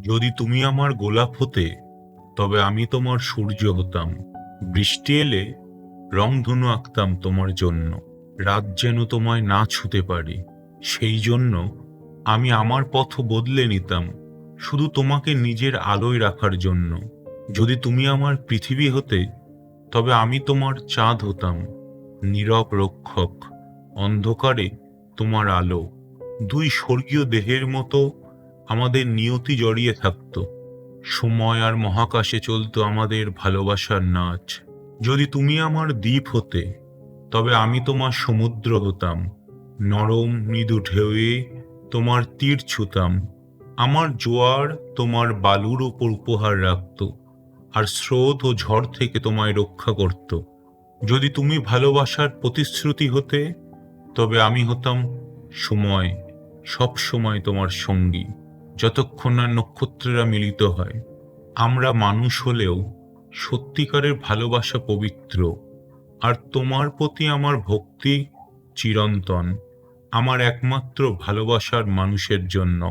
যদি তুমি আমার গোলাপ হতে, তবে আমি তোমার সূর্য হতাম। বৃষ্টি এলে রংধনু আঁকতাম তোমার জন্য। রাত যেন তোমায় না ছুতে পারি, সেই জন্য আমি আমার পথ বদলে নিতাম, শুধু তোমাকে নিজের আলোয় রাখার জন্য। যদি তুমি আমার পৃথিবী হতে, তবে আমি তোমার চাঁদ হতাম। নীরব রক্ষক, অন্ধকারে তোমার আলো। দুই স্বর্গীয় দেহের মতো আমাদের নিয়তি জড়িয়ে থাকত। সময় আর মহাকাশে চলতো আমাদের ভালোবাসার নাচ। যদি তুমি আমার দ্বীপ হতে, তবে আমি তোমার সমুদ্র হতাম। নরম মৃদু ঢেউয়ে তোমার তীর ছুতাম। আমার জোয়ার তোমার বালুর ওপর উপহার রাখত, আর স্রোত ও ঝড় থেকে তোমায় রক্ষা করত। যদি তুমি ভালোবাসার প্রতিশ্রুতি হতে, তবে আমি হতাম সময় সব সময় তোমার সঙ্গী। যতক্ষণ না নক্ষত্রেরা মিলিত হয়, আমরা মানুষ হলেও সত্যিকারের ভালোবাসা পবিত্র। আর তোমার প্রতি আমার ভক্তি চিরন্তন, আমার একমাত্র ভালোবাসার মানুষের জন্য।